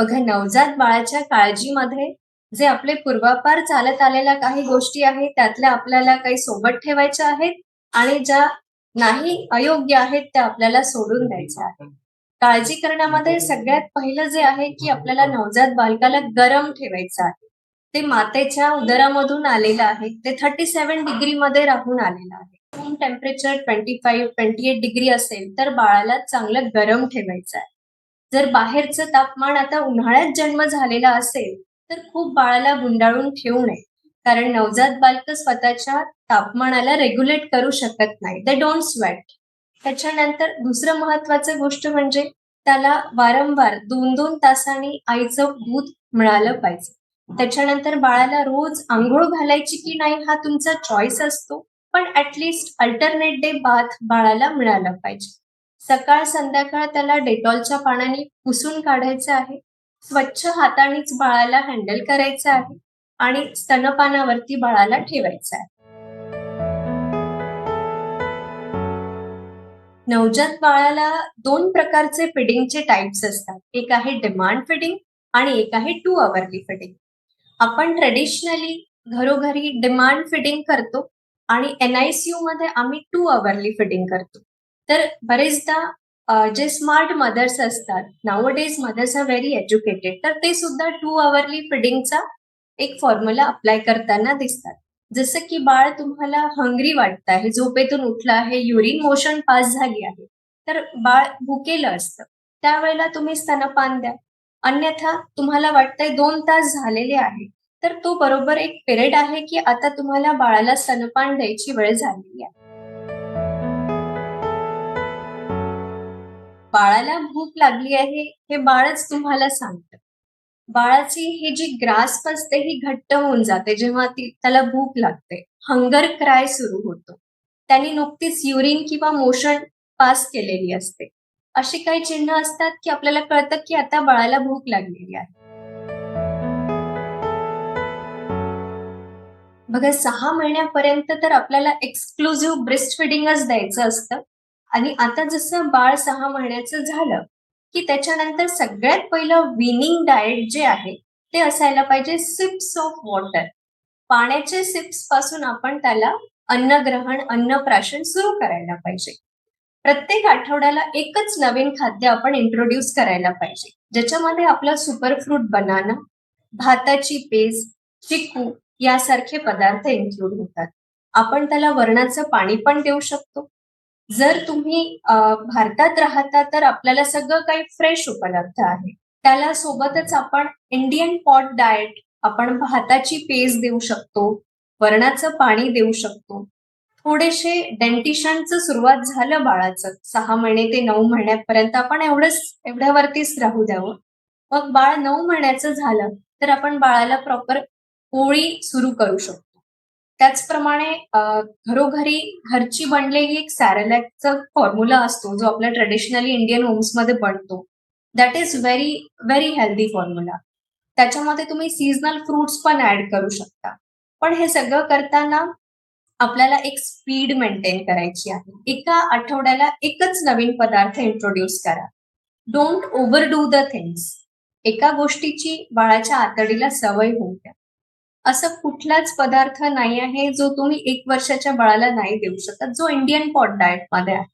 बघा नवजात बाळाच्या काळजीमध्ये जे आपले पूर्वापार चालत आलेल्या काही गोष्टी आहेत त्यातल्या आपल्याला काही सोबत ठेवायच्या आहेत आणि ज्या नाही अयोग्य आहेत त्या आपल्याला सोडून द्यायच्या आहेत. काळजी करण्यामध्ये सगळ्यात पहिलं जे आहे की आपल्याला नवजात बालकाला गरम ठेवायचं आहे. ते मातेच्या उदरामधून आलेलं आहे ते थर्टी सेव्हन डिग्री मध्ये राहून आलेलं आहे. Room temperature twenty five twenty eight degree असेल तर बाळाला चांगलं गरम ठेवायचं आहे. जर बाहेरचं तापमान आता उन्हाळ्यात जन्म झालेला असेल तर खूप बाळाला गुंडाळून ठेवू नये. कारण नवजात बालक स्वतःच्या तापमानाला रेग्युलेट करू शकत नाही. दे डोंट स्वेट त्याच्यानंतर दुसरं महत्वाचं गोष्ट म्हणजे त्याला वारंवार दोन दोन तासांनी आईचं दूध मिळालं पाहिजे. त्याच्यानंतर बाळाला रोज आंघोळ घालायची की नाही हा तुमचा चॉईस असतो पण ऍटलिस्ट अल्टरनेट डे बाथ बाळाला मिळालं पाहिजे. सकाळ संध्याकाळ त्याला डेटॉलच्या पाण्याने पुसून काढायचं आहे. स्वच्छ हातानेच बाळाला हँडल करायचं आहे आणि स्तनपानावरती बाळाला ठेवायचं आहे. नवजात बाळाला दोन प्रकारचे फिडिंगचे टाइप्स असतात. एक आहे डिमांड फिडिंग आणि एक आहे टू अवरली फिडिंग आपण ट्रेडिशनली घरोघरी डिमांड फिडिंग करतो आणि एनआयसीयू मध्ये आम्ही टू अवरली फिडिंग करतो. तर बरेचदा जे स्मार्ट मदर्स असतात nowadays mothers are very educated तर ते सुद्धा टू अवरली फिडिंगचा एक फॉर्म्युला अप्लाय करताना दिसतात. जसं की बाळ तुम्हाला हंग्री वाटत आहे झोपेतून उठलं आहे युरिन मोशन पास झाली आहे तर बाळ भुकेलं असतं. त्यावेळेला तुम्ही स्तनपान द्या. अन्यथा तुम्हाला वाटतंय दोन तास झालेले आहे तर तो बरोबर एक पिरियड आहे की आता तुम्हाला बाळाला स्तनपान द्यायची वेळ झालेली आहे. बाळाला भूक लागली आहे हे बाळच तुम्हाला सांगतं. बाळाची ही जी ग्रास्प असते ही घट्ट होऊन जाते. जेव्हा ती त्याला भूक लागते हंगर क्राय सुरू होतो. त्यांनी नुकतीच युरिन किंवा मोशन पास केलेली असते. अशी काही चिन्ह असतात की आपल्याला कळतं की आता बाळाला भूक लागलेली आहे. बघा सहा महिन्यापर्यंत तर आपल्याला एक्सक्लुझिव्ह ब्रेस्ट फिडिंगच द्यायचं असतं. आणि आता जसं बाळ सहा महिन्याचं झालं की त्याच्यानंतर सगळ्यात पहिलं विनिंग डाएट जे आहे ते असायला पाहिजे सिप्स ऑफ वॉटर पाण्याचे सिप्सपासून आपण त्याला अन्नग्रहण अन्नप्राशन सुरू करायला पाहिजे. प्रत्येक आठवड्याला एकच नवीन खाद्य आपण इंट्रोड्यूस करायला पाहिजे ज्याच्यामध्ये आपलं सुपरफ्रूट बनाना भाताची पेज चिकू यासारखे पदार्थ इन्क्लूड होतात. आपण त्याला वरणाचं पाणी पण देऊ शकतो. जर तुम्ही भारतात राहता तर आपल्याला सगळं काही फ्रेश उपलब्ध आहे. त्याला सोबतच आपण इंडियन पॉट डाएट आपण भाताची पेज देऊ शकतो वरणाचं पाणी देऊ शकतो. थोडेसे डेंटिशनचं सुरुवात झालं बाळाचं. सहा महिने ते नऊ महिन्यापर्यंत आपण एवढंच एवढ्यावरतीच राहू द्यावं. मग बाळ नऊ महिन्याचं झालं तर आपण बाळाला प्रॉपर पोळी सुरू करू शकतो. त्याचप्रमाणे घरोघरी घरची बनलेली एक सॅरेलॅकचा फॉर्म्युला असतो जो आपल्या ट्रेडिशनली इंडियन होम्समध्ये बनतो. That is very very healthy formula त्याच्यामध्ये तुम्ही सीझनल फ्रुट्स पण ऍड करू शकता. पण हे सगळं करताना आपल्याला एक स्पीड मेंटेन करायची आहे. एका आठवड्याला एकच नवीन पदार्थ इंट्रोड्यूस करा. Don't overdo the things एका गोष्टीची बाळाच्या आतडीला सवय होऊ द्या. असं कुठलाच पदार्थ नाही आहे जो तुम्ही एक वर्षाच्या बाळाला नाही देऊ शकत. जो इंडियन पॉट डाएटमध्ये आहे.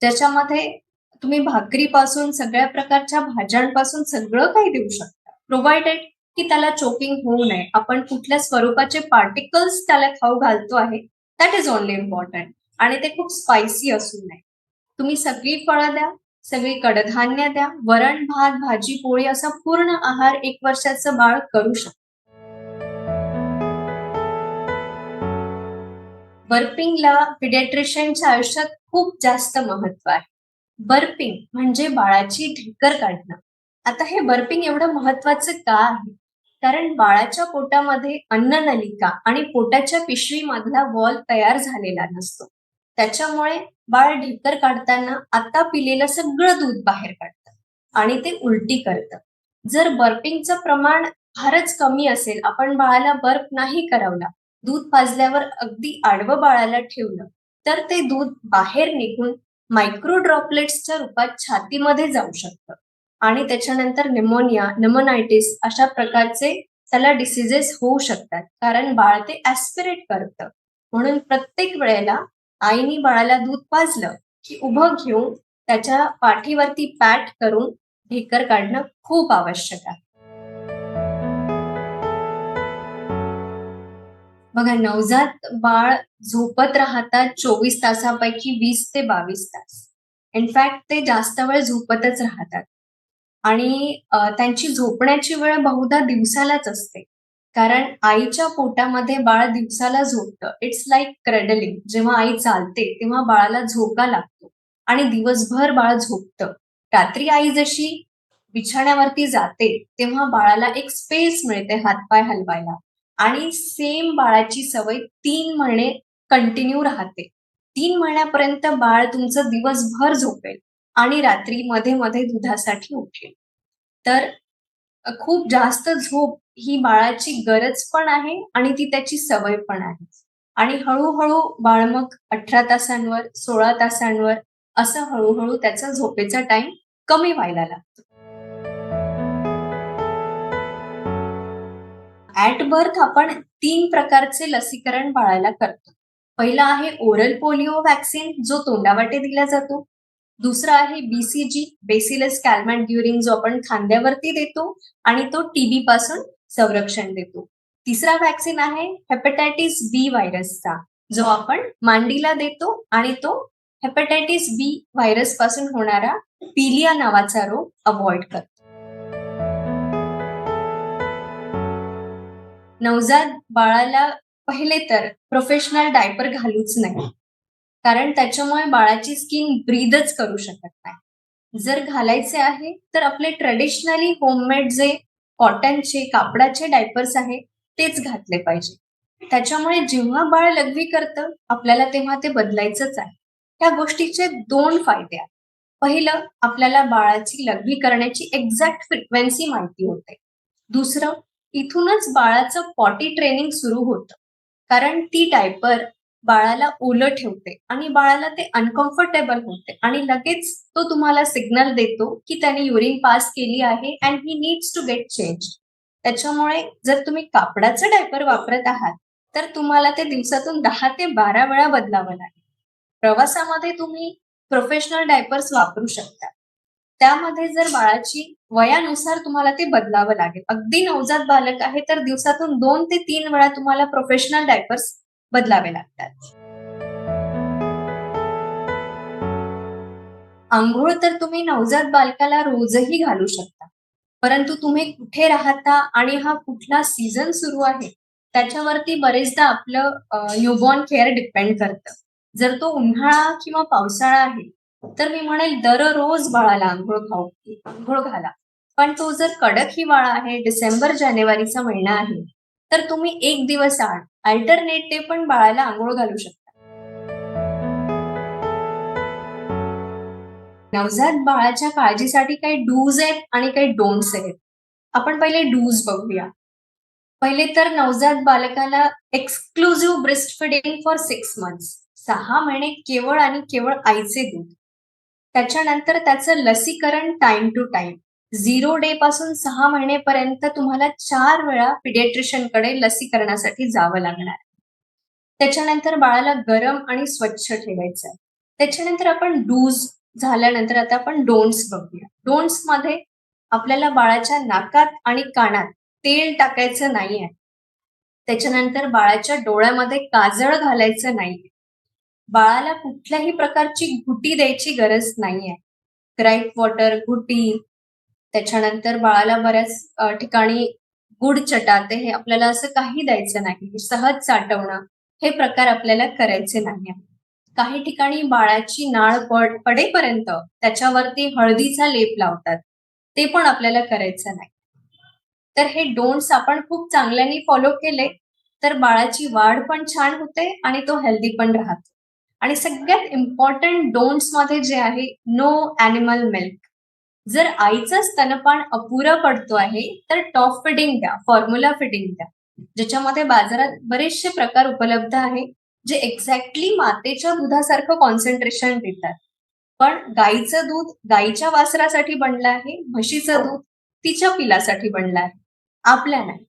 ज्याच्यामध्ये तुम्ही भाकरीपासून सगळ्या प्रकारच्या भाज्यांपासून सगळं काही देऊ शकता. प्रोव्हाइडेड की त्याला चोकिंग होऊ नये. आपण कुठल्या स्वरूपाचे पार्टिकल्स त्याला खाऊ घालतो आहे दॅट इज ओनली इम्पॉर्टंट आणि ते खूप स्पायसी असू नये. तुम्ही सगळी फळं द्या सगळी कडधान्य द्या वरण भात भाजी पोळी असा पूर्ण आहार एक वर्षाचं बाळ करू शकतो. बर्पिंगला पिडियाट्रिशियनच्या आयुष्यात खूप जास्त महत्त्व आहे. बर्पिंग म्हणजे बाळाची ढेकर काढणं. आता हे बर्पिंग एवढं महत्वाचं का आहे? कारण बाळाच्या पोटामध्ये अन्ननलिका आणि पोटाच्या पिशवीमधला वॉल तयार झालेला नसतो. त्याच्यामुळे बाळ ढेकर काढताना आता पिलेलं सगळं दूध बाहेर काढतं आणि ते उलटी करतं. जर बर्पिंगचं प्रमाण फारच कमी असेल आपण बाळाला बर्प नाही करावला दूध पाजल्यावर अगदी आडवं बाळाला ठेवलं तर ते दूध बाहेर निघून मायक्रो ड्रॉपलेट्सच्या रूपात छातीमध्ये जाऊ शकतं. आणि त्याच्यानंतर निमोनिया निमोनायटिस अशा प्रकारचे त्याला डिसिजेस होऊ शकतात कारण बाळ ते ऍस्पिरेट करतं. म्हणून प्रत्येक वेळेला आईने बाळाला दूध पाजलं की उभं घेऊन त्याच्या पाठीवरती पॅट करून ढेकर काढणं खूप आवश्यक आहे. बघा नवजात बाळ झोपत राहतात चोवीस तासापैकी वीस ते बावीस तास. इनफॅक्ट ते जास्त वेळ झोपतच राहतात. आणि त्यांची झोपण्याची वेळ बहुधा दिवसालाच असते. कारण आईच्या पोटामध्ये बाळ दिवसाला झोपतं. इट्स लाईक क्रेडलिंग जेव्हा आई चालते तेव्हा बाळाला झोका लागतो. आणि दिवसभर बाळ झोपतं. रात्री आई जशी बिछाण्यावरती जाते तेव्हा बाळाला एक स्पेस मिळते हातपाय हलवायला. आणि सेम बाळाची सवय तीन महिने कंटिन्यू राहते. तीन महिन्यापर्यंत बाळ तुमचं दिवसभर झोपेल आणि रात्री मध्ये मध्ये दुधासाठी उठेल. तर खूप जास्त झोप ही बाळाची गरज पण आहे आणि ती त्याची सवय पण आहे. आणि हळूहळू बाळ मग अठरा तासांवर सोळा तासांवर असं हळूहळू त्याचा झोपेचा टाइम कमी व्हायला लागतो. ऍट बर्थ आपण तीन प्रकारचे लसीकरण बाळाला करतो. पहिला आहे ओरल पोलिओ व्हॅक्सिन जो तोंडावाटे दिला जातो. दुसरा आहे बीसीजी बेसिलस कॅलमॅट ड्युरिंग जो आपण खांद्यावरती देतो आणि तो टीबी पासून संरक्षण देतो. तिसरा व्हॅक्सिन आहे हेपेटायटिस बी व्हायरसचा जो आपण मांडीला देतो आणि तो हेपेटायटिस बी व्हायरसपासून होणारा पिलिया नावाचा रोग अवॉइड करतो. नवजात बाळाला पहिले तर प्रोफेशनल डायपर घालूच नाही. कारण त्याच्यामुळे बाळाची स्किन ब्रीदच करू शकत नाही. जर घालायचे आहे तर आपले ट्रेडिशनली होममेड जे कॉटनचे कापडाचे डायपर्स आहे तेच घातले पाहिजे. त्याच्यामुळे जेव्हा बाळ लघवी करतं आपल्याला तेव्हा ते बदलायचंच आहे. त्या गोष्टीचे दोन फायदे आहेत. पहिलं आपल्याला बाळाची लघवी करण्याची एक्झॅक्ट फ्रिक्वेन्सी माहिती होते. दुसरं इथूनच बाळाचं पॉटी ट्रेनिंग सुरू होतं. कारण ती डायपर बाळाला ओलं ठेवते आणि बाळाला ते अनकम्फर्टेबल होते. आणि लगेच तो तुम्हाला सिग्नल देतो की त्याने युरिन पास केली आहे and he needs to get change त्याच्यामुळे जर तुम्ही कापडाचं डायपर वापरत आहात तर तुम्हाला ते दिवसातून दहा ते बारा वेळा बदलावं लागेल. प्रवासामध्ये तुम्ही प्रोफेशनल डायपर्स वापरू शकता. त्यामध्ये जर बाळाची वयानुसार तुम्हाला ते बदलावं लागेल. अगदी नवजात बालक आहे तर दिवसातून दोन ते तीन वेळा तुम्हाला प्रोफेशनल डायपर्स बदलावे लागतात. आंघोळ तर तुम्ही नवजात बालकाला रोजही घालू शकता. परंतु तुम्ही कुठे राहता आणि हा कुठला सीझन सुरू आहे त्याच्यावरती बरेचदा आपलं न्यूबॉर्न केअर डिपेंड करतं. जर तो उन्हाळा किंवा पावसाळा आहे तर मी म्हणेल दररोज बाळाला आंघोळ खाऊ आंघोळ घाला. पण तो जर कडक हिवाळा आहे डिसेंबर जानेवारीचा महिना आहे तर तुम्ही एक दिवस आड अल्टरनेट डे पण बाळाला आंघोळ घालू शकता. नवजात बाळाच्या काळजीसाठी काही डूज आहेत आणि काही डोंट्स आहेत. आपण पहिले डूज बघूया. पहिले तर नवजात बालकाला exclusive breastfeeding for six months सहा महिने केवळ आणि केवळ आईचे दूध. त्याच्यानंतर त्याचं लसीकरण time to time zero day पासून सहा महिनेपर्यंत तुम्हाला चार वेळा पिडियाट्रिशियनकडे लसीकरणासाठी जावं लागणार. त्याच्यानंतर बाळाला गरम आणि स्वच्छ ठेवायचं आहे त्याच्यानंतर आपण डूज झाल्यानंतर आता आपण डोन्ट्स बघूया. डोन्ट्समध्ये आपल्याला बाळाच्या नाकात आणि कानात तेल टाकायचं नाहीये. त्याच्यानंतर बाळाच्या डोळ्यामध्ये काजळ घालायचं नाहीये. बाळाला कुठल्याही प्रकारची घुटी द्यायची गरज नाहीये. ग्राईप वॉटर घुटी त्याच्यानंतर बाळाला बऱ्याच ठिकाणी गुड चटाते हे आपल्याला असं काही द्यायचं नाही. सहज साठवणं हे प्रकार आपल्याला करायचे नाही काही ठिकाणी बाळाची नाळ पड पडेपर्यंत त्याच्यावरती हळदीचा लेप लावतात. ते पण आपल्याला करायचं नाही. तर हे डोंट्स आपण खूप चांगल्याने फॉलो केले तर बाळाची वाढ पण छान होते आणि तो हेल्दी पण राहतो. आणि सगळ्यात इम्पॉर्टंट डोंट्समध्ये जे आहे नो अॅनिमल मिल्क जर आईचं स्तनपान अपुरं पडतो आहे तर टॉप फिटिंग द्या फॉर्म्युला फिटिंग द्या. ज्याच्यामध्ये बाजारात बरेचसे प्रकार उपलब्ध आहे जे एक्झॅक्टली मातेच्या दुधासारखं कॉन्सन्ट्रेशन देतात. पण गाईचं दूध गाईच्या वासरासाठी बनलं आहे म्हशीचं दूध तिच्या पिलासाठी बनलं आहे. आपल्या नाही.